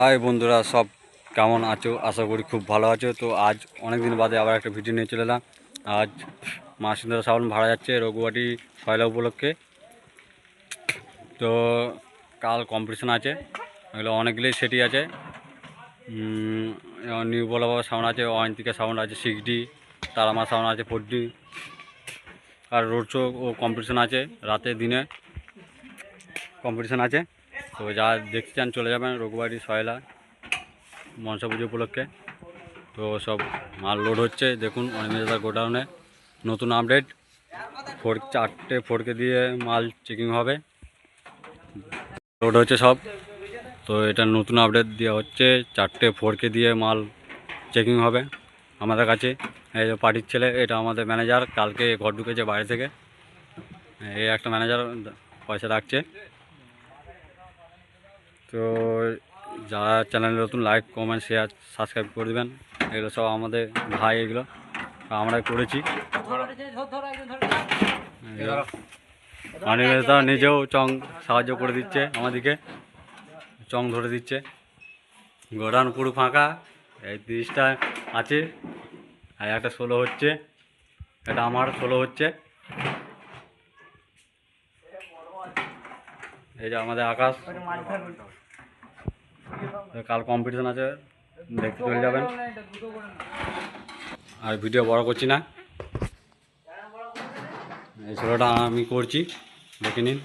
High বন্ধুরা, সব কেমন আছো? আশা করি খুব ভালো আছো। তো আজ অনেক দিন বাদে আবার একটা ভিডিও নিয়ে চলে এলাম। আজ মাসিন্দা শ্রাবণ ভাড়া যাচ্ছে রঘুবাটি পয়লা উপলক্ষে। তো কাল কম্পিটিশন আছে। এগুলো অনেকগুলোই সেটি আছে। নিউ বলা বাবা সাউন্ড আছে, অয়ন্তিকা সাউন্ড আছে সিক্স ডি তারামা সাউন্ড আছে ফোর আর রোড শো ও কম্পিটিশন আছে রাতে দিনে। কম্পিটিশন আছে। তো যা দেখতে চান চলে যাবেন রঘুবাড়ি, সয়লা, মনসা পুজো উপলক্ষে। তো সব মাল লোড হচ্ছে, দেখুন অনিমেদার গোডাউনে। নতুন আপডেট, ফোর চারটে, ফোরকে দিয়ে মাল চেকিং হবে। লোড হচ্ছে সব। তো এটা নতুন আপডেট দেওয়া হচ্ছে, চারটে, ফোরকে দিয়ে মাল চেকিং হবে আমাদের কাছে। এই যে পার্টির ছেলে, এটা আমাদের ম্যানেজার, কালকে ঘর ঢুকেছে বাইরে থেকে। এই একটা ম্যানেজার পয়সা রাখছে। তো যারা চ্যানেলে নতুন লাইক কমেন্ট শেয়ার সাবস্ক্রাইব করে দেবেন। এগুলো সব আমাদের ভাই, এগুলো আমরা করেছি। অনিমেষদা নিজেও চং সাহায্য করে দিচ্ছে আমাদেরকে, চং ধরে দিচ্ছে। গোডাউন পুরো ফাঁকা, এই তিরিশটা আছে, আর একটা ষোলো হচ্ছে এটা আমার ষোলো হচ্ছে। এই যে আমাদের আকাশ। কাল কম্পিটিশন আছে, দেখতে চলে যাবেন। আর ভিডিও বড় করছি না। এই ছেলেটা আমি করছি, দেখে নিন।